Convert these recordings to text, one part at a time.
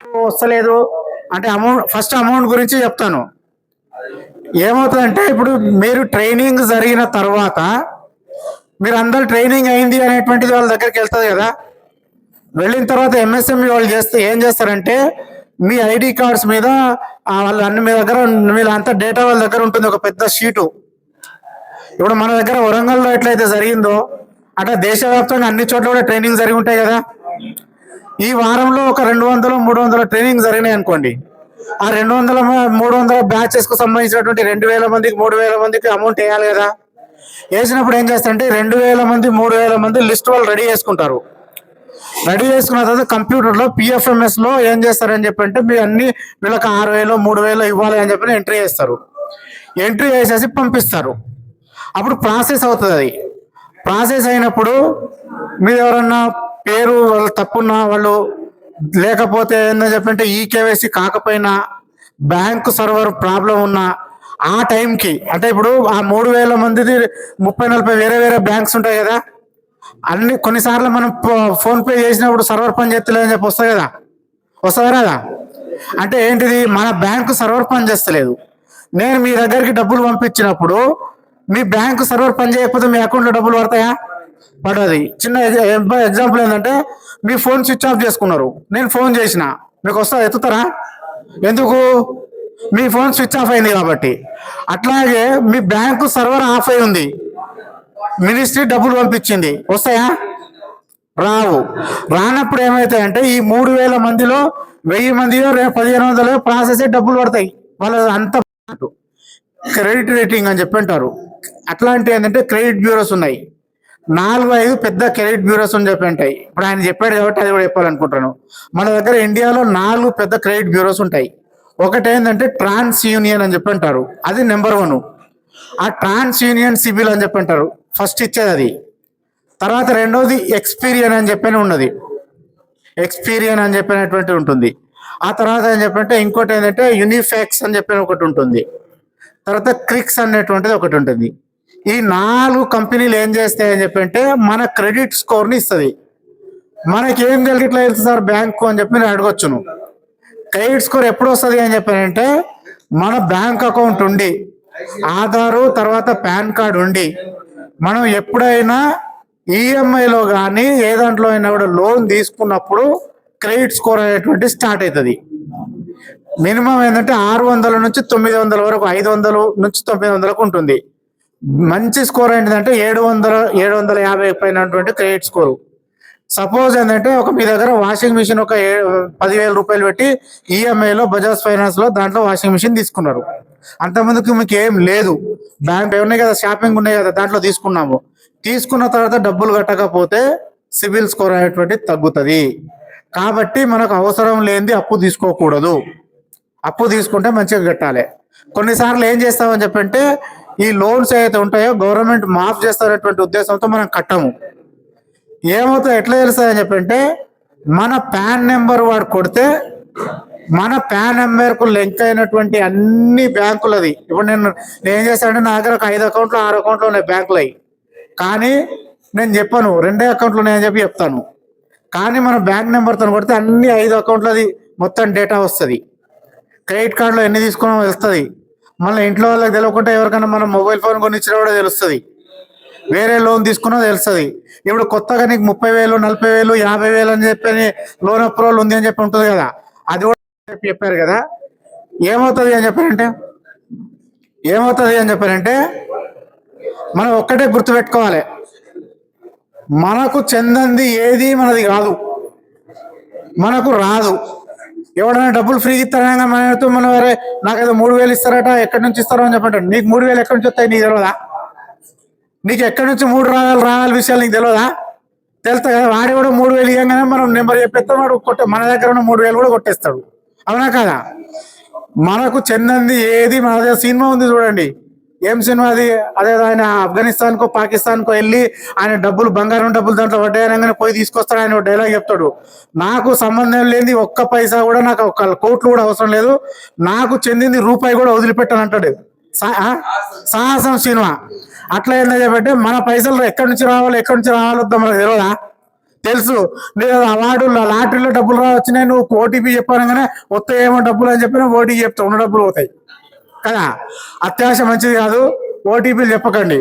వస్తలేదు. అంటే amount first amount గురించి చెప్తాను. ఏమవుతుందంటే ఇప్పుడు మీరు ట్రైనింగ్ జరిగిన తర్వాత మీరు అందరు ట్రైనింగ్ అయింది అనేటువంటిది వాళ్ళ దగ్గరికి వెళ్తుంది కదా. వెళ్ళిన తర్వాత ఎంఎస్ఎంఈ వాళ్ళు చేస్తే ఏం చేస్తారంటే మీ ఐడి కార్డ్స్ మీద వాళ్ళ అన్ని మీ దగ్గర మీరు డేటా వాళ్ళ దగ్గర ఉంటుంది ఒక పెద్ద షీటు. ఇప్పుడు మన దగ్గర వరంగల్లో ఎట్లయితే జరిగిందో అట్లా దేశవ్యాప్తంగా అన్ని చోట్ల కూడా ట్రైనింగ్ జరిగి ఉంటాయి కదా. ఈ వారంలో ఒక రెండు వందలు మూడు వందల ట్రైనింగ్ జరిగినాయి అనుకోండి. ఆ రెండు వందల మూడు వందల బ్యాచెస్కు సంబంధించినటువంటి రెండు వేల మందికి మూడు వేల మందికి అమౌంట్ వేయాలి కదా. వేసినప్పుడు ఏం చేస్తారంటే రెండు వేల మంది మూడు వేల మంది లిస్ట్ వాళ్ళు రెడీ చేసుకుంటారు. రెడీ చేసుకున్న తర్వాత కంప్యూటర్లో పిఎఫ్ఎంఎస్లో ఏం చేస్తారని చెప్పి అంటే మీ అన్ని వీళ్ళకి ఆరు వేలు మూడు వేలు ఇవ్వాలి అని చెప్పి ఎంట్రీ చేస్తారు. ఎంట్రీ చేసేసి పంపిస్తారు. అప్పుడు ప్రాసెస్ అవుతుంది అది. ప్రాసెస్ అయినప్పుడు మీరు ఎవరన్నా పేరు వాళ్ళు తప్పున్న వాళ్ళు లేకపోతే ఏందని చెప్పంటే ఈ కేవైసీ కాకపోయినా బ్యాంకు సర్వర్ ప్రాబ్లం ఉన్నా ఆ టైంకి అంటే ఇప్పుడు ఆ మూడు వేల మందిది ముప్పై నలభై వేరే వేరే బ్యాంక్స్ ఉంటాయి కదా అన్ని కొన్నిసార్లు మనం ఫో- ఫోన్ పే చేసినప్పుడు సర్వర్ పని చేస్తలేదని చెప్పి వస్తాయి కదా వస్తుంది కదా అంటే ఏంటిది మన బ్యాంకు సర్వర్ పని చేస్తలేదు. నేను మీ దగ్గరికి డబ్బులు పంపించినప్పుడు మీ బ్యాంకు సర్వర్ పని చేయకపోతే మీ అకౌంట్లో డబ్బులు పడతాయా? పడది. చిన్న ఎగ్జాంపుల్ ఏంటంటే మీ ఫోన్ స్విచ్ ఆఫ్ చేసుకున్నారు. నేను ఫోన్ చేసిన. మీకు వస్తా ఎత్తుతారా? ఎందుకు? మీ ఫోన్ స్విచ్ ఆఫ్ అయింది కాబట్టి. అట్లాగే మీ బ్యాంకు సర్వర్ ఆఫ్ అయి ఉంది. మినిస్ట్రీ డబ్బులు పంపించింది. వస్తాయా? రావు. రానప్పుడు ఏమవుతాయంటే ఈ మూడు వేల మందిలో వెయ్యి మందిలో రేపు పదిహేను వందలు ప్రాసెస్ డబ్బులు పడతాయి. వాళ్ళ అంత క్రెడిట్ రేటింగ్ అని చెప్పి అంటారు. అట్లాంటి ఏంటంటే క్రెడిట్ బ్యూరోస్ ఉన్నాయి. నాలుగు ఐదు పెద్ద క్రెడిట్ బ్యూరోస్ అని చెప్పి ఉంటాయి. ఇప్పుడు ఆయన చెప్పాడు కాబట్టి అది కూడా చెప్పాలనుకుంటాను మన దగ్గర ఇండియాలో నాలుగు పెద్ద క్రెడిట్ బ్యూరోస్ ఉంటాయి. ఒకటి ఏంటంటే ట్రాన్స్ యూనియన్ అని చెప్పి అంటారు. అది నెంబర్ వన్. ఆ ట్రాన్స్ యూనియన్ సిబిల్ అని చెప్పి అంటారు. ఫస్ట్ ఇచ్చేది అది. తర్వాత రెండవది ఎక్స్పీరియన్ అని చెప్పని ఉన్నది. ఎక్స్పీరియన్ అని చెప్పినటువంటి ఉంటుంది. ఆ తర్వాత ఏం చెప్పంటే ఇంకోటి ఏంటంటే యూనిఫాక్స్ అని చెప్పిన ఒకటి ఉంటుంది. తర్వాత క్రిక్స్ అనేటువంటిది ఒకటి ఉంటుంది. ఈ నాలుగు కంపెనీలు ఏం చేస్తాయని చెప్పంటే మన క్రెడిట్ స్కోర్ని ఇస్తుంది. మనకి ఏం కలిగిట్లా వెళ్తుంది సార్ బ్యాంకు అని చెప్పి నేను అడగొచ్చును. క్రెడిట్ స్కోర్ ఎప్పుడు వస్తుంది అని చెప్పానంటే మన బ్యాంక్ అకౌంట్ ఉండి ఆధారు తర్వాత పాన్ కార్డు ఉండి మనం ఎప్పుడైనా ఈఎంఐలో కానీ ఏ దాంట్లో అయినా కూడా లోన్ తీసుకున్నప్పుడు క్రెడిట్ స్కోర్ అనేటువంటి స్టార్ట్ అవుతుంది మినిమం ఏంటంటే ఆరు వందల నుంచి తొమ్మిది వందల వరకు ఐదు వందలు నుంచి తొమ్మిది వందలకు ఉంటుంది. మంచి స్కోర్ ఏంటిదంటే ఏడు వందల ఏడు వందల యాభై పైన క్రెడిట్ స్కోరు. సపోజ్ ఏంటంటే ఒక మీ దగ్గర వాషింగ్ మిషన్ ఒక ఏ- పదివేల రూపాయలు పెట్టి ఈఎంఐలో బజాజ్ ఫైనాన్స్లో దాంట్లో వాషింగ్ మిషన్ తీసుకున్నారు. అంతమందికి మీకు ఏం లేదు. బ్యాంక్ ఉన్నాయి కదా షాపింగ్ ఉన్నాయి కదా దాంట్లో తీసుకున్నాము. తీసుకున్న తర్వాత డబ్బులు కట్టకపోతే సిబిల్ స్కోర్ అనేటువంటి తగ్గుతుంది. కాబట్టి మనకు అవసరం లేనిది అప్పు తీసుకోకూడదు. అప్పు తీసుకుంటే మంచిగా కట్టాలి. కొన్నిసార్లు ఏం చేస్తామని చెప్పంటే ఈ లోన్స్ ఏవైతే ఉంటాయో గవర్నమెంట్ మాఫ్ చేస్తారనేటువంటి ఉద్దేశంతో మనం కట్టము. ఏమవుతుందో ఎట్లా తెలుస్తుంది అని చెప్పంటే మన పాన్ నెంబర్ వాడు కొడితే మన పాన్ నెంబర్కు లింక్ అయినటువంటి అన్ని బ్యాంకులది. ఇప్పుడు నేను నేను ఏం చేస్తానంటే నా దగ్గర ఒక ఐదు అకౌంట్లు ఆరు అకౌంట్లు ఉన్నాయి బ్యాంకులు. అవి కానీ నేను చెప్పాను రెండే అకౌంట్లు ఉన్నాయని చెప్పి చెప్తాను. కానీ మన బ్యాంక్ నెంబర్తో కొడితే అన్ని ఐదు అకౌంట్లది మొత్తం డేటా వస్తుంది. క్రెడిట్ కార్డులో ఎన్ని తీసుకున్నామో వస్తుంది మళ్ళీ ఇంట్లో వాళ్ళకి తెలియకుండా ఎవరికైనా మనం మొబైల్ ఫోన్ కొనిచ్చినా కూడా తెలుస్తుంది. వేరే లోన్ తీసుకున్నా తెలుస్తుంది. ఇప్పుడు కొత్తగా నీకు ముప్పై వేలు నలభై వేలు యాభై వేలు అని చెప్పి లోన్ అప్రూవల్ ఉంది అని చెప్పి ఉంటుంది కదా. అది కూడా చెప్పి చెప్పారు కదా. ఏమవుతుంది అని చెప్పారంటే? ఏమవుతుంది అని చెప్పారంటే మనం ఒక్కటే గుర్తుపెట్టుకోవాలి. మనకు చెందంది ఏది మనది కాదు. మనకు రాదు. ఎవడైనా డబ్బులు ఫ్రీ ఇస్తారనగా మనతో మనం నాకు నాకేదో మూడు వేలు ఇస్తారట ఎక్కడి నుంచి ఇస్తారో అని చెప్పంటాడు. నీకు మూడు వేలు ఎక్కడి నుంచి వస్తాయి నీకు తెలియదా నీకు ఎక్కడి నుంచి మూడు రావాలి రావాలి విషయాలు నీకు తెలియదా తెలుస్తా కదా వాడి కూడా మూడు వేలు ఇవ్వగానే మనం నెంబర్ చెప్పేస్తాం వాడు కొట్టే మన దగ్గర ఉన్న మూడు వేలు కూడా కొట్టేస్తాడు. అవునా కదా? మనకు చెందంది ఏది? మన దగ్గర సినిమా ఉంది చూడండి. ఏం సినిమా అది? అదే ఆయన ఆఫ్ఘనిస్తాన్ కో పాకిస్తాన్ కో వెళ్ళి ఆయన డబ్బులు బంగారం డబ్బులు దాంట్లో పడ్డాయనగానే పోయి తీసుకొస్తాడు ఆయన డైలాగ్ చెప్తాడు. నాకు సంబంధం లేని ఒక్క పైసా కూడా నాకు ఒక కోట్లు కూడా అవసరం లేదు. నాకు చెందింది రూపాయి కూడా వదిలిపెట్టాను అంటాడు సా- సాహసం సినిమా. అట్లా ఏంటంటే చెప్పంటే మన పైసలు ఎక్కడి నుంచి రావాలి ఎక్కడి నుంచి రావాలో మనకు తెలియదా తెలుసు. నేను అవార్డు లాటరీలో డబ్బులు రా వచ్చినాయి నువ్వు ఓటీపీ వస్తే వస్తాయేమో డబ్బులు అని చెప్పిన ఓటీపీ చెప్తావు. ఉన్న డబ్బులు పోతాయి. కదా అత్యాశ మంచిది కాదు. ఓటీపీలు చెప్పకండి.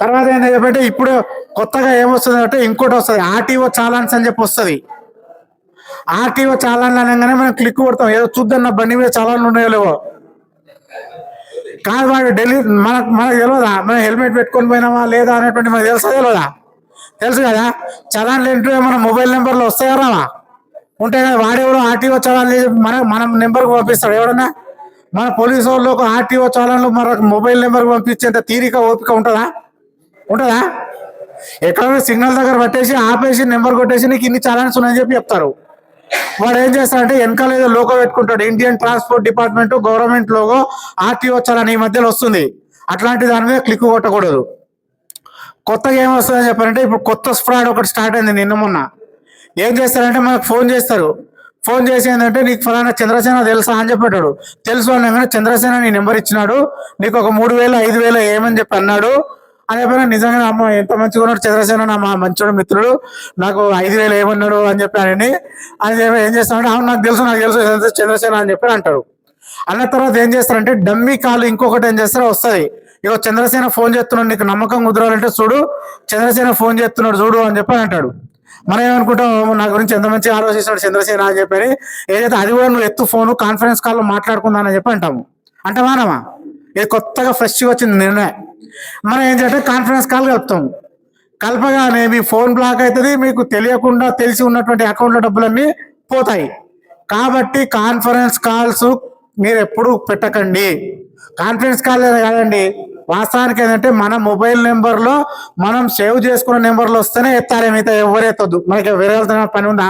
తర్వాత ఏంటంటే చెప్పంటే ఇప్పుడు కొత్తగా ఏమొస్తుంది అంటే ఇంకోటి వస్తుంది. ఆర్టీఓ చాలాన్స్ అని చెప్పి వస్తుంది. ఆర్టీఓ చాలాన్ అనగానే మనం క్లిక్ కొడతాం. ఏదో చూద్దాం నా బండి మీద చాలాన్లు ఉన్నాయో లేవో. కాదు వాడు ఢిల్లీ మనకు మనకు తెలియదా మనం హెల్మెట్ పెట్టుకొని పోయినామా లేదా అనేటువంటి మనకు తెలుసా తెలియదా తెలుసు కదా. చలాన్ ఏంటో మన మొబైల్ నెంబర్లు వస్తాయా రావా? ఉంటే కదా. వాడెవడో ఆర్టీఓ చలాన్ మన మనం నెంబర్కి పంపిస్తాడు. ఎవడన్నా? మన పోలీసు వాళ్ళు ఒక ఆర్టీఓ చలాన్లు మన మొబైల్ నెంబర్ పంపించేంత తీరిక ఓపిక ఉంటుందా? ఉంటుందా? ఎక్కడైనా సిగ్నల్ దగ్గర పట్టేసి ఆపేసి నెంబర్ కొట్టేసి నీకు ఇన్ని చలాన్స్ ఉన్నాయని చెప్పి చెప్తారు. వాడు ఏం చేస్తాడంటే వెనకాల ఏదో లోగో పెట్టుకుంటాడు. Indian transport department government logo RTO challan ఈ మధ్యలో వస్తుంది. అట్లాంటి దాని మీద క్లిక్ కొట్టకూడదు. కొత్తగా ఏం వస్తుందని చెప్పారంటే ఇప్పుడు కొత్త ఫ్రాడ్ ఒకటి స్టార్ట్ అయింది నిన్న మొన్న. ఏం చేస్తారంటే మనకు ఫోన్ చేస్తారు. ఫోన్ చేసి ఏంటంటే నీకు ఫలానా చంద్రసేన తెలుసా? అని చెప్పాడు తెలుసు అనగానే చంద్రసేన నీ నెంబర్ ఇచ్చినాడు? నీకు ఒక మూడు వేల ఐదు వేల ఏమని చెప్పి అన్నాడు? అని చెప్పిన నిజంగా అమ్మ ఎంత మంచిగా ఉన్నాడు చంద్రసేన నా మా మంచోడు మిత్రుడు. నాకు ఐదు వేలు ఏమన్నాడు? అని చెప్పి అని అని చెప్పి ఏం చేస్తానంటే అవును నాకు తెలుసు నాకు తెలుసు చంద్రసేన అని చెప్పి అంటాడు. అన్న తర్వాత ఏం చేస్తారంటే డమ్మీ కాల్ ఇంకొకటి ఏం చేస్తారో వస్తుంది. ఇగో చంద్రసేన ఫోన్ చేస్తున్నాడు నీకు నమ్మకం కుదరాలంటే చూడు. చంద్రసేన ఫోన్ చేస్తున్నాడు చూడు అని చెప్పి అంటాడు. మనం ఏమనుకుంటాం నా గురించి ఎంత మంచి ఆలోచిస్తున్నాడు చంద్రసేన అని చెప్పి ఏదైతే అది కూడా నువ్వు ఎత్తు ఫోను కాన్ఫరెన్స్ కాల్లో మాట్లాడుకుందానని చెప్పి అంటాము అంటే మానమా ఇది కొత్తగా ఫ్రెష్గా వచ్చింది నిర్ణయం మనం ఏం చేయాలంటే కాన్ఫరెన్స్ కాల్ కలుపుతాము కలపగానే మీ ఫోన్ బ్లాక్ అవుతుంది మీకు తెలియకుండా తెలిసి ఉన్నటువంటి అకౌంట్లో డబ్బులన్నీ పోతాయి. కాబట్టి కాన్ఫరెన్స్ కాల్స్ మీరు ఎప్పుడు పెట్టకండి. కాన్ఫరెన్స్ కాల్ కాదండి వాస్తవానికి ఏంటంటే మన మొబైల్ నెంబర్లో మనం సేవ్ చేసుకున్న నెంబర్లు వస్తేనే ఎత్తారే మిగతా ఎవరు ఎత్తొద్దు. మనకి వేరే పని ఉందా?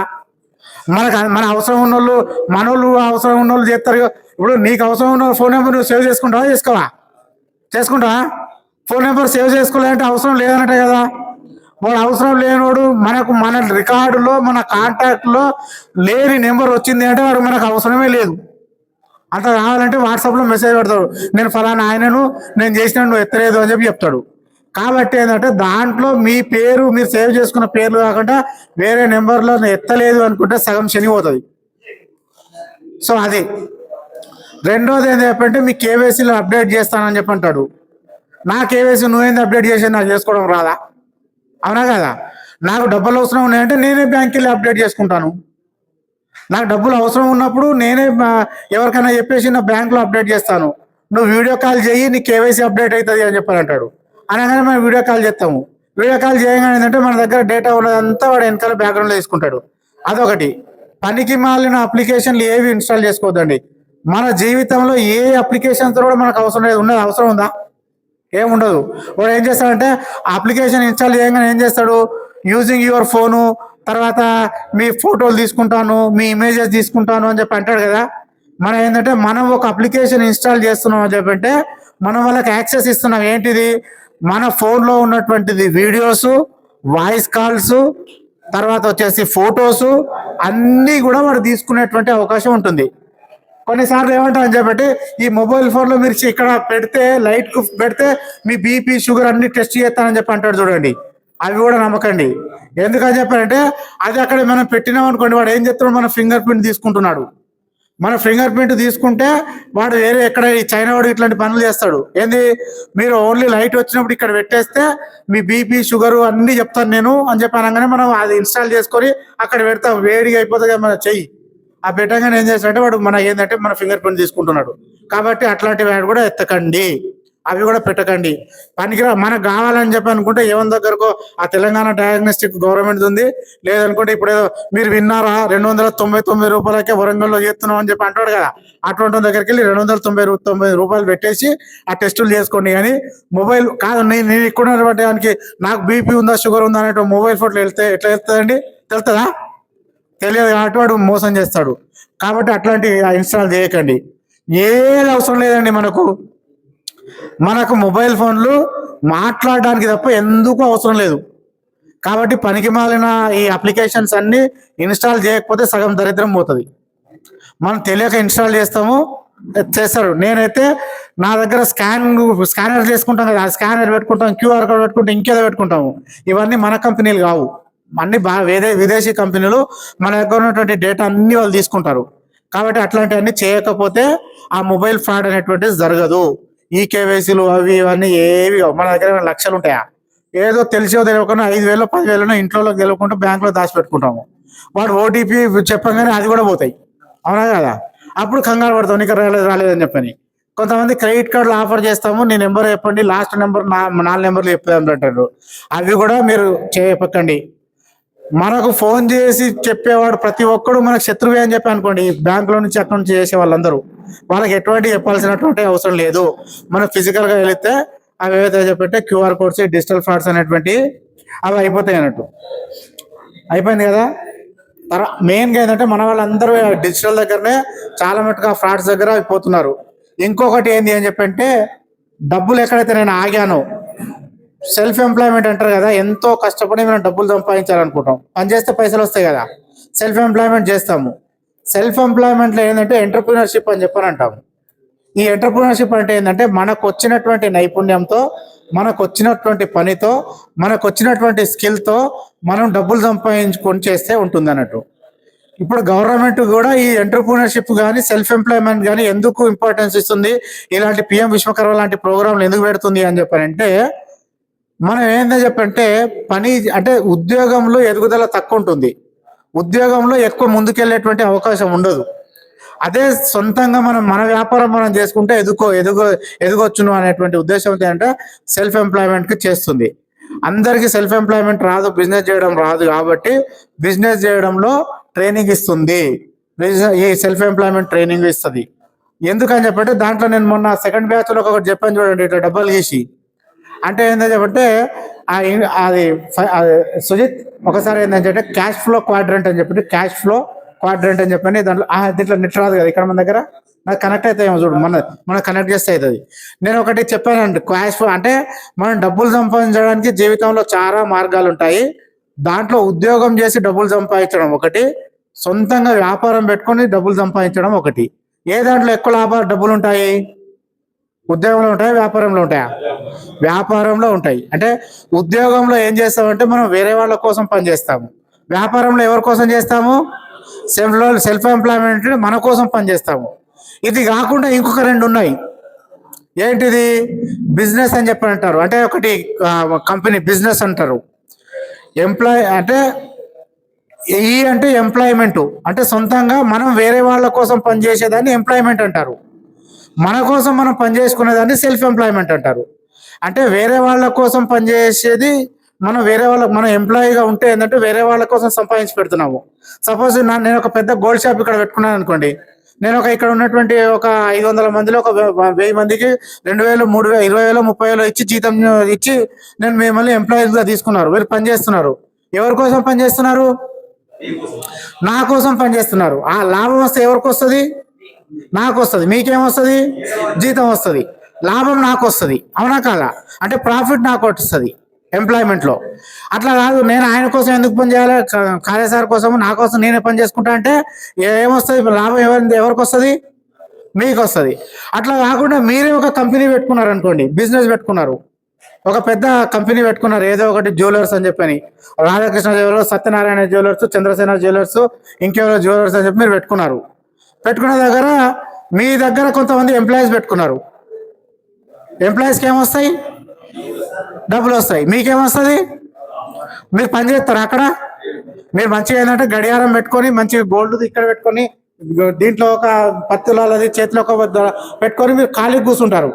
మనకు మన అవసరం ఉన్న వాళ్ళు మనోళ్ళు అవసరం ఉన్న వాళ్ళు చేస్తారు ఇప్పుడు నీకు అవసరం ఉన్న ఫోన్ నెంబర్ నువ్వు సేవ్ చేసుకుంటావా చేసుకోవా? చేసుకుంటావా? ఫోన్ నెంబర్ సేవ్ చేసుకోవాలంటే అవసరం లేదన్నట్టే కదా. వాడు అవసరం లేనివాడు మనకు మన రికార్డులో మన కాంటాక్ట్లో లేని నెంబర్ వచ్చింది అంటే వాడు మనకు అవసరమే లేదు. అంత కావాలంటే వాట్సాప్లో మెసేజ్ పెడతాడు. నేను ఫలానా ఆయనను నేను చేసిన నువ్వు ఎత్తలేదు అని చెప్పి చెప్తాడు. కాబట్టి ఏంటంటే దాంట్లో మీ పేరు మీరు సేవ్ చేసుకున్న పేర్లు కాకుండా వేరే నెంబర్లో ఎత్తలేదు అనుకుంటే సగం చనిపోతుంది సో అది. రెండోది ఏంటి చెప్పంటే మీ కేవైసీలో అప్డేట్ చేస్తానని చెప్పి అంటాడు. నా కేవైసీ నువ్వేంది అప్డేట్ చేసి నాకు చేసుకోవడం రాదా? అవునా కదా? నాకు డబ్బులు అవసరం ఉన్నాయంటే నేనే బ్యాంక్ వెళ్ళి అప్డేట్ చేసుకుంటాను. నాకు డబ్బులు అవసరం ఉన్నప్పుడు నేనే ఎవరికైనా చెప్పేసి నా బ్యాంక్లో అప్డేట్ చేస్తాను. నువ్వు వీడియో కాల్ చేయి నీ కేవైసీ అప్డేట్ అవుతుంది అని చెప్పని అంటాడు. అనగానే మనం వీడియో కాల్ చేస్తాము. వీడియో కాల్ చేయగానే ఏంటంటే మన దగ్గర డేటా ఉన్నదంతా వాడు వెనకాల బ్యాక్గ్రౌండ్లో తీసుకుంటాడు. అదొకటి. పనికి మాలిన అప్లికేషన్లు ఏవి ఇన్స్టాల్ చేసుకోవద్దండి. మన జీవితంలో ఏ అప్లికేషన్స్ కూడా మనకు అవసరం లేదు. ఉన్నది అవసరం ఉందా? ఏముండదు వాడు ఏం చేస్తాడంటే అప్లికేషన్ ఇన్స్టాల్ చేయగానే ఏం చేస్తాడు? యూజింగ్ యువర్ ఫోను తర్వాత మీ ఫోటోలు తీసుకుంటాను మీ ఇమేజెస్ తీసుకుంటాను అని చెప్పి అంటాడు కదా. మనం ఏంటంటే మనం ఒక అప్లికేషన్ ఇన్స్టాల్ చేస్తున్నాం అని చెప్పంటే మనం వాళ్ళకి యాక్సెస్ ఇస్తున్నాం. ఏంటిది? మన ఫోన్లో ఉన్నటువంటిది వీడియోస్ వాయిస్ కాల్స్ తర్వాత వచ్చేసి ఫొటోస్ అన్నీ కూడా వాడు తీసుకునేటువంటి అవకాశం ఉంటుంది. కొన్నిసార్లు ఏమంటారని చెప్పంటే ఈ మొబైల్ ఫోన్లో మీరు ఇక్కడ పెడితే లైట్కు పెడితే మీ బీపీ షుగర్ అన్ని టెస్ట్ చేస్తానని చెప్పి అంటాడు చూడండి. అవి కూడా నమ్మకండి. ఎందుకని చెప్పారంటే అది అక్కడ మనం పెట్టినాం అనుకోండి వాడు ఏం చెప్తున్నాడు మన ఫింగర్ ప్రింట్ తీసుకుంటున్నాడు. మన ఫింగర్ ప్రింట్ తీసుకుంటే వాడు వేరే ఎక్కడ ఈ చైనా వాడు ఇట్లాంటి పనులు చేస్తాడు. ఏంది? మీరు ఓన్లీ లైట్ వచ్చినప్పుడు ఇక్కడ పెట్టేస్తే మీ బీపీ షుగర్ అన్ని చెప్తాను నేను అని చెప్పి అనగానే మనం అది ఇన్స్టాల్ చేసుకొని అక్కడ పెడతాం. వేడిగా అయిపోతుంది మన చెయ్యి. ఆ పెట్టగానే ఏం చేస్తాడంటే వాడు మన ఏంటంటే మన ఫింగర్ ప్రింట్ తీసుకుంటున్నాడు. కాబట్టి అట్లాంటి వాడు కూడా ఎత్తకండి. అవి కూడా పెట్టకండి. పనికిరా మనకు కావాలని చెప్పి అనుకుంటే ఏమన్న దగ్గరకు ఆ తెలంగాణ డయాగ్నోస్టిక్ గవర్నమెంట్ ఉంది. లేదనుకుంటే ఇప్పుడు ఏదో మీరు విన్నారా? రెండు వందల తొంభై తొమ్మిది రూపాయలకే వరంగల్లో చేస్తున్నాం అని చెప్పి అంటాడు కదా. అటువంటి దగ్గరికి వెళ్ళి రెండు వందల తొంభై తొమ్మిది తొంభై రూపాయలు పెట్టేసి ఆ టెస్టులు చేసుకోండి కానీ మొబైల్ కాదు నేను నేను ఇక్కడ దానికి నాకు బీపీ ఉందా షుగర్ ఉందా అనేటువంటి మొబైల్ ఫోటోలు వెళ్తే ఎట్లా వెళ్తుందండి? తెలుస్తుందా తెలియదు. కాబట్టి వాడు మోసం చేస్తాడు. కాబట్టి అట్లాంటి ఇన్స్టాల్ చేయకండి. ఏది అవసరం లేదండి మనకు. మనకు మొబైల్ ఫోన్లు మాట్లాడడానికి తప్ప ఎందుకు అవసరం లేదు. కాబట్టి పనికి మాలిన ఈ అప్లికేషన్స్ అన్ని ఇన్స్టాల్ చేయకపోతే సగం దరిద్రం పోతుంది. మనం తెలియక ఇన్స్టాల్ చేస్తాము చేస్తారు. నేనైతే నా దగ్గర స్కాన్ స్కానర్ చేసుకుంటాం కదా ఆ స్కానర్ పెట్టుకుంటాం క్యూఆర్ కోడ్ పెట్టుకుంటాం ఇంకేదో పెట్టుకుంటాము. ఇవన్నీ మన కంపెనీలు కావు. అన్ని బాగా వేరే విదేశీ కంపెనీలు మన దగ్గర ఉన్నటువంటి డేటా అన్ని వాళ్ళు తీసుకుంటారు. కాబట్టి అట్లాంటివన్నీ చేయకపోతే ఆ మొబైల్ ఫ్రాడ్ అనేటువంటిది జరగదు. ఈ కేవైసీలు అవి ఇవన్నీ ఏవి మన దగ్గర లక్షలు ఉంటాయా? ఏదో తెలిసో తెలియకుండా ఐదు వేలు పదివేలను ఇంట్లో తెలియకుండా బ్యాంకులో దాచిపెట్టుకుంటాము. వాడు ఓటీపీ చెప్పగానే అది కూడా పోతాయి. అవునా కదా? అప్పుడు కంగారు పడతాం నీకు రాలేదు రాలేదని చెప్పని. కొంతమంది క్రెడిట్ కార్డులు ఆఫర్ చేస్తాము నీ నెంబర్ చెప్పండి లాస్ట్ నెంబర్ నా నాలుగు నెంబర్లు చెప్పేది అంటారు. అవి కూడా మీరు చెప్పకండి మనకు ఫోన్ చేసి చెప్పేవాడు ప్రతి ఒక్కడు మనకు శత్రువే అని చెప్పి అనుకోండి. బ్యాంకులో నుంచి అక్కడి నుంచి చేసే వాళ్ళందరూ. వాళ్ళకి ఎటువంటి చెప్పాల్సినటువంటి అవసరం లేదు. మనం ఫిజికల్గా వెళితే అవి ఏవైతే చెప్పంటే క్యూఆర్ కోడ్స్ డిజిటల్ ఫ్రాడ్స్ అనేటువంటి అవి అయిపోతాయి అన్నట్టు. అయిపోయింది కదా? తర్వాత మెయిన్గా ఏంటంటే మన వాళ్ళందరూ డిజిటల్ దగ్గరనే చాలా మటుగా ఫ్రాడ్స్ దగ్గర అయిపోతున్నారు. ఇంకొకటి ఏంది అని చెప్పంటే డబ్బులు ఎక్కడైతే నేను ఆగాను సెల్ఫ్ ఎంప్లాయ్మెంట్ అంటారు కదా ఎంతో కష్టపడి మనం డబ్బులు సంపాదించాలనుకుంటాం. పని చేస్తే పైసలు వస్తాయి కదా. సెల్ఫ్ ఎంప్లాయ్మెంట్ చేస్తాము. సెల్ఫ్ ఎంప్లాయ్మెంట్లో ఏంటంటే ఎంటర్ప్రినర్షిప్ అని చెప్పని అంటాము. ఈ ఎంటర్ప్రినర్షిప్ అంటే ఏంటంటే మనకు వచ్చినటువంటి నైపుణ్యంతో మనకు వచ్చినటువంటి పనితో మనకు వచ్చినటువంటి స్కిల్తో మనం డబ్బులు సంపాదించుకొని చేస్తే ఉంటుంది అన్నట్టు ఇప్పుడు గవర్నమెంట్ కూడా ఈ ఎంటర్ప్రినర్షిప్ కానీ సెల్ఫ్ ఎంప్లాయ్మెంట్ కానీ ఎందుకు ఇంపార్టెన్స్ ఇస్తుంది? ఇలాంటి పిఎం విశ్వకర్మ లాంటి ప్రోగ్రాంలు ఎందుకు పెడుతుంది అని చెప్పారంటే మనం ఏందని చెప్పంటే పని అంటే ఉద్యోగంలో ఎదుగుదల తక్కువ ఉంటుంది. ఉద్యోగంలో ఎక్కువ ముందుకెళ్ళేటువంటి అవకాశం ఉండదు. అదే సొంతంగా మనం మన వ్యాపారం మనం చేసుకుంటే ఎదుకో ఎదుగో ఎదుగొచ్చును అనేటువంటి ఉద్దేశం ఏంటంటే సెల్ఫ్ ఎంప్లాయ్మెంట్కి చేస్తుంది. అందరికీ సెల్ఫ్ ఎంప్లాయ్మెంట్ రాదు బిజినెస్ చేయడం రాదు కాబట్టి బిజినెస్ చేయడంలో ట్రైనింగ్ ఇస్తుంది. బిజినెస్- ఈ సెల్ఫ్ ఎంప్లాయ్మెంట్ ట్రైనింగ్ ఇస్తుంది. ఎందుకని చెప్పంటే దాంట్లో నేను మొన్న సెకండ్ బ్యాచ్లో ఒకటి చెప్పాను చూడండి ఇట్లా డబ్బులు గీసి. అంటే ఏంటంటే చెప్పంటే అది సుజిత్ ఒకసారి ఏంటంటే క్యాష్ ఫ్లో క్వాడ్రంట్ అని చెప్పి క్యాష్ ఫ్లో క్వాడ్రంట్ అని చెప్పని దాంట్లో దీంట్లో నెట్ రాదు కదా ఇక్కడ మన దగ్గర? నాకు కనెక్ట్ అయితే ఏమో చూడు మన మనం కనెక్ట్ చేస్తే అవుతుంది. నేను ఒకటి చెప్పానండి క్యాష్ ఫ్లో అంటే మనం డబ్బులు సంపాదించడానికి జీవితంలో చాలా మార్గాలు ఉంటాయి. దాంట్లో ఉద్యోగం చేసి డబ్బులు సంపాదించడం ఒకటి సొంతంగా వ్యాపారం పెట్టుకొని డబ్బులు సంపాదించడం ఒకటి. ఏ దాంట్లో ఎక్కువ లాభాలు డబ్బులు ఉంటాయి? ఉద్యోగంలో ఉంటాయా వ్యాపారంలో ఉంటాయా? వ్యాపారంలో ఉంటాయి. అంటే ఉద్యోగంలో ఏం చేస్తామంటే మనం వేరే వాళ్ళ కోసం పనిచేస్తాము వ్యాపారంలో ఎవరి కోసం చేస్తాము? సెల్ఫ్ సెల్ఫ్ ఎంప్లాయ్మెంట్ మన కోసం పనిచేస్తాము ఇది కాకుండా ఇంకొక రెండు ఉన్నాయి. ఏంటిది? బిజినెస్ అని చెప్పి అంటారు. అంటే ఒకటి కంపెనీ బిజినెస్ అంటారు. ఎంప్లాయ్ అంటే ఈ అంటే ఎంప్లాయ్మెంట్. అంటే సొంతంగా మనం వేరే వాళ్ళ కోసం పనిచేసేదాన్ని ఎంప్లాయ్మెంట్ అంటారు. మన కోసం మనం పనిచేసుకునేదాన్ని సెల్ఫ్ ఎంప్లాయ్మెంట్ అంటారు. అంటే వేరే వాళ్ళ కోసం పనిచేసేది మనం వేరే వాళ్ళ మనం ఎంప్లాయీగా ఉంటే ఏంటంటే వేరే వాళ్ళ కోసం సంపాదించి పెడుతున్నాము. సపోజ్ నేను ఒక పెద్ద గోల్డ్ షాప్ ఇక్కడ పెట్టుకున్నాను అనుకోండి. నేను ఒక ఇక్కడ ఉన్నటువంటి ఒక ఐదు వందల మందిలో ఒక వెయ్యి మందికి రెండు వేలు మూడు వేలు ఇరవై వేలు ముప్పై వేలు ఇచ్చి జీతం ఇచ్చి నేను మిమ్మల్ని ఎంప్లాయీస్గా తీసుకున్నారు. మీరు పనిచేస్తున్నారు ఎవరి కోసం పని చేస్తున్నారు? నా కోసం పని చేస్తున్నారు. ఆ లాభం వస్తే ఎవరికి వస్తుంది? నాకు వస్తుంది మీకేమొస్తుంది? జీతం వస్తుంది లాభం నాకు వస్తుంది అవునా కాదా? అంటే ప్రాఫిట్ నాకు వస్తుంది ఎంప్లాయ్మెంట్లో. అట్లా కాదు నేను ఆయన కోసం ఎందుకు పని చేయాలి? కా- సార్ కోసం నా కోసం నేనే పని చేసుకుంటా అంటే ఏమొస్తుంది? లాభం ఎవరి ఎవరికి వస్తుంది మీకు వస్తుంది అట్లా కాకుండా మీరే ఒక కంపెనీ పెట్టుకున్నారు అనుకోండి బిజినెస్ పెట్టుకున్నారు. ఒక పెద్ద కంపెనీ పెట్టుకున్నారు ఏదో ఒకటి జ్యువెలర్స్ అని చెప్పని. Radhakrishna jewellers Satyanarayana jewellers Chandrasena jewellers ఇంకెవరో జ్యువెలర్స్ అని చెప్పి మీరు పెట్టుకున్నారు. పెట్టుకున్న దగ్గర మీ దగ్గర కొంతమంది ఎంప్లాయీస్ పెట్టుకున్నారు. ఎంప్లాయీస్కి ఏమొస్తాయి? డబ్బులు వస్తాయి. మీకేమొస్తుంది? మీరు పని చేస్తారు అక్కడ. మీరు మంచిగా ఏంటంటే గడియారం పెట్టుకొని మంచి గోల్డ్ ఇక్కడ పెట్టుకొని దీంట్లో ఒక పత్తులది చేతిలో ఒక పెట్టుకొని మీరు ఖాళీ కూర్చుంటారు.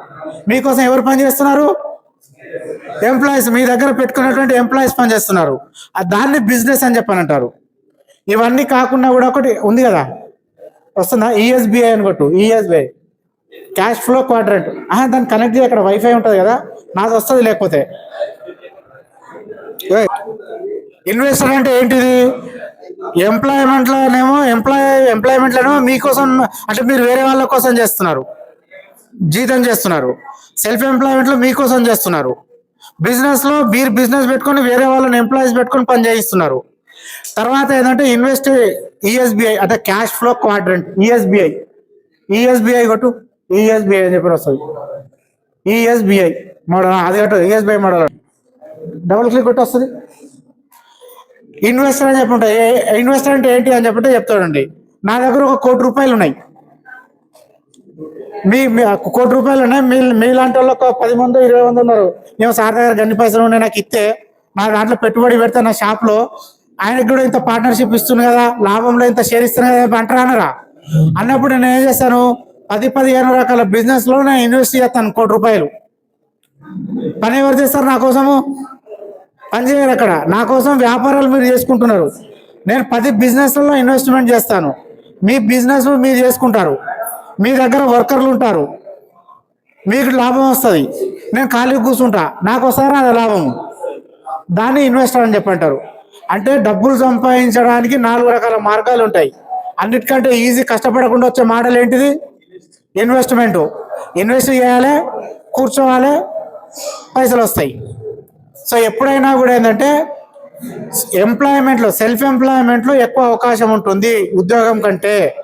మీకోసం ఎవరు పని చేస్తున్నారు? ఎంప్లాయీస్ మీ దగ్గర పెట్టుకున్నటువంటి ఎంప్లాయీస్ పని చేస్తున్నారు. దాన్ని బిజినెస్ అని చెప్పని అంటారు ఇవన్నీ కాకుండా కూడా ఒకటి ఉంది కదా. వస్తుందా? ఈఎస్బిఐ అని కొట్టు ఈఎస్బిఐ క్యాష్ ఫ్లో క్వాడ్రంట్ దాన్ని కనెక్ట్ చేయ అక్కడ వైఫై ఉంటుంది కదా. నాకు వస్తుంది లేకపోతే. ఇన్వెస్టర్ అంటే ఏంటిది? ఎంప్లాయ్మెంట్ లోనేమో ఎంప్లాయ్ ఎంప్లాయ్మెంట్ లోనేమో మీకోసం అంటే మీరు వేరే వాళ్ళ కోసం చేస్తున్నారు. జీతం చేస్తున్నారు. సెల్ఫ్ ఎంప్లాయ్మెంట్లో మీకోసం చేస్తున్నారు. బిజినెస్లో మీరు బిజినెస్ పెట్టుకొని వేరే వాళ్ళని ఎంప్లాయీస్ పెట్టుకొని పని చేయిస్తున్నారు. తర్వాత ఏంటంటే ఇన్వెస్ట్ ఈఎస్బిఐ అంటే cash flow quadrant ESBI ESBI కొట్టు. ఈఎస్బిఐ అని చెప్పి వస్తుంది. ఈఎస్బిఐ మోడల్ అది కట్టు. ఈఎస్బిఐ మోడల్ డబుల్ క్లిక్ కొట్టి వస్తుంది. ఇన్వెస్టర్ అని చెప్పుంటా ఇన్వెస్టర్ అంటే ఏంటి అని చెప్పంటే చెప్తాడండి. నా దగ్గర ఒక కోటి రూపాయలు ఉన్నాయి. మీ కోటి రూపాయలు ఉన్నాయి. మీ మీలాంటి వాళ్ళు ఒక పది మంది ఇరవై మంది ఉన్నారు. మేము సార్ దగ్గర గన్ని పైసలు ఉన్నాయి నాకు ఇస్తే నా దాంట్లో పెట్టుబడి పెడితే నా షాప్లో ఆయనకి కూడా ఇంత పార్ట్నర్షిప్ ఇస్తుంది కదా లాభంలో ఇంత షేర్ ఇస్తున్నా కదా అంటారా అనరా అన్నప్పుడు నేను ఏం చేస్తాను పది పదిహేను రకాల బిజినెస్లో నేను ఇన్వెస్ట్ చేస్తాను కోటి రూపాయలు. పని ఎవరు చేస్తారు నా కోసము? పని చేయరు అక్కడ. నా కోసం వ్యాపారాలు మీరు చేసుకుంటున్నారు. నేను పది బిజినెస్లలో ఇన్వెస్ట్మెంట్ చేస్తాను. మీ బిజినెస్ మీరు చేసుకుంటారు. మీ దగ్గర వర్కర్లు ఉంటారు. మీకు లాభం వస్తుంది. నేను ఖాళీ కూర్చుంటా. నాకు వస్తారా అది లాభము దాన్ని ఇన్వెస్టర్ అని చెప్పంటారు అంటే డబ్బులు సంపాదించడానికి నాలుగు రకాల మార్గాలు ఉంటాయి. అన్నిటికంటే ఈజీ కష్టపడకుండా వచ్చే మాటలు ఏంటిది? ఇన్వెస్ట్మెంట్. ఇన్వెస్ట్ చేయాలి కూర్చోవాలి పైసలు వస్తాయి. సో ఎప్పుడైనా కూడా ఏంటంటే ఎంప్లాయ్మెంట్లో సెల్ఫ్ ఎంప్లాయ్మెంట్లో ఎక్కువ అవకాశం ఉంటుంది ఉద్యోగం కంటే.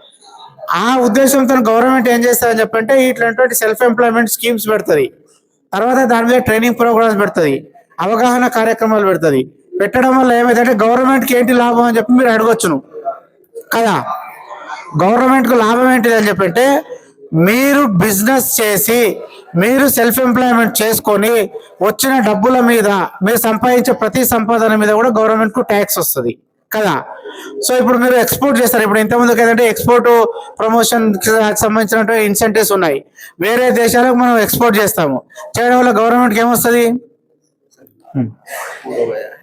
ఆ ఉద్దేశంతో గవర్నమెంట్ ఏం చేస్తుందని చెప్పంటే ఇట్లాంటి సెల్ఫ్ ఎంప్లాయ్మెంట్ స్కీమ్స్ పెడుతుంది. తర్వాత దాని మీద ట్రైనింగ్ ప్రోగ్రామ్స్ పెడుతుంది. అవగాహన కార్యక్రమాలు పెడుతుంది. పెట్టడం వల్ల ఏమైందంటే గవర్నమెంట్కి ఏంటి లాభం అని చెప్పి మీరు అడగొచ్చును కదా? గవర్నమెంట్కు లాభం ఏంటిది అని చెప్పంటే మీరు బిజినెస్ చేసి మీరు సెల్ఫ్ ఎంప్లాయ్మెంట్ చేసుకొని వచ్చిన డబ్బుల మీద మీరు సంపాదించే ప్రతి సంపాదన మీద కూడా గవర్నమెంట్కు ట్యాక్స్ వస్తుంది. కదా? సో ఇప్పుడు మీరు ఎక్స్పోర్ట్ చేస్తారు. ఇప్పుడు ఇంతకుముందుకు ఏంటంటే ఎక్స్పోర్ట్ ప్రమోషన్ సంబంధించినటువంటి ఇన్సెంటివ్స్ ఉన్నాయి. వేరే దేశాలకు మనం ఎక్స్పోర్ట్ చేస్తాము. చేయడం వల్ల గవర్నమెంట్కి ఏమొస్తుంది?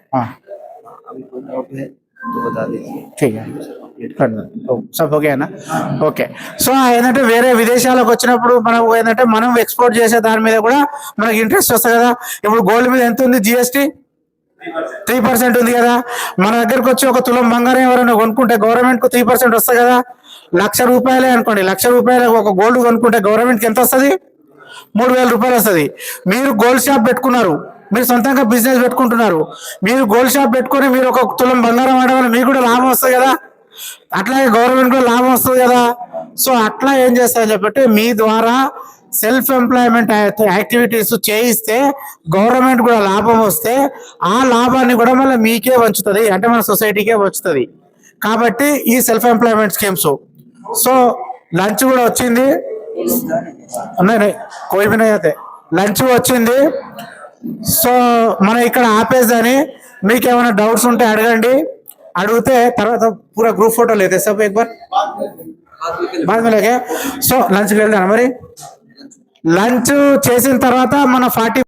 Hmm. ఆ. अभी कोई डाउट है तो बता दीजिए ठीक है कर दो. ఓ, సబ్ ఓకేనా ఓకే సో ఏంటంటే వేరే విదేశాలకు వచ్చినప్పుడు మనం ఏంటంటే మనం ఎక్స్పోర్ట్ చేసే దాని మీద కూడా మనకి ఇంట్రెస్ట్ వస్తుంది కదా ఇప్పుడు గోల్డ్ మీద ఎంత ఉంది జిఎస్టీ త్రీ పర్సెంట్ ఉంది కదా మన దగ్గరకు వచ్చి ఒక తులం బంగారం ఎవరైనా కొనుక్కుంటే గవర్నమెంట్ కు త్రీ పర్సెంట్ వస్తుంది కదా లక్ష రూపాయలే అనుకోండి లక్ష రూపాయలు ఒక గోల్డ్ కొనుక్కుంటే గవర్నమెంట్ కి ఎంత వస్తుంది మూడు వేల రూపాయలు వస్తుంది మీరు గోల్డ్ షాప్ పెట్టుకున్నారు మీరు సొంతంగా బిజినెస్ పెట్టుకుంటున్నారు. మీరు గోల్డ్ షాప్ పెట్టుకొని మీరు ఒక తులం బంగారం ఆడడం వల్ల మీకు కూడా లాభం వస్తుంది కదా? అట్లాగే గవర్నమెంట్ కూడా లాభం వస్తుంది కదా? సో అట్లా ఏం చేస్తారని చెప్పంటే మీ ద్వారా సెల్ఫ్ ఎంప్లాయ్మెంట్ యాక్టివిటీస్ చేయిస్తే గవర్నమెంట్ కూడా లాభం వస్తే ఆ లాభాన్ని కూడా మళ్ళీ మీకే వంచుతుంది అంటే మన సొసైటీకే వచ్చుతుంది కాబట్టి ఈ self employment schemes so launch కూడా వచ్చింది. ఉన్నాయి కోయిపోయినాయి లంచ్ వచ్చింది. సో మనం ఇక్కడ ఆపేద్దని మీకు ఏమైనా డౌట్స్ ఉంటే అడగండి. అడిగితే తర్వాత పూరా గ్రూప్ ఫోటోలు అయితే సబ్ ఎక్బర్? బాధలేకే సో లంచ్కి వెళ్దాను మరి. లంచ్ చేసిన తర్వాత మన ఫార్టీ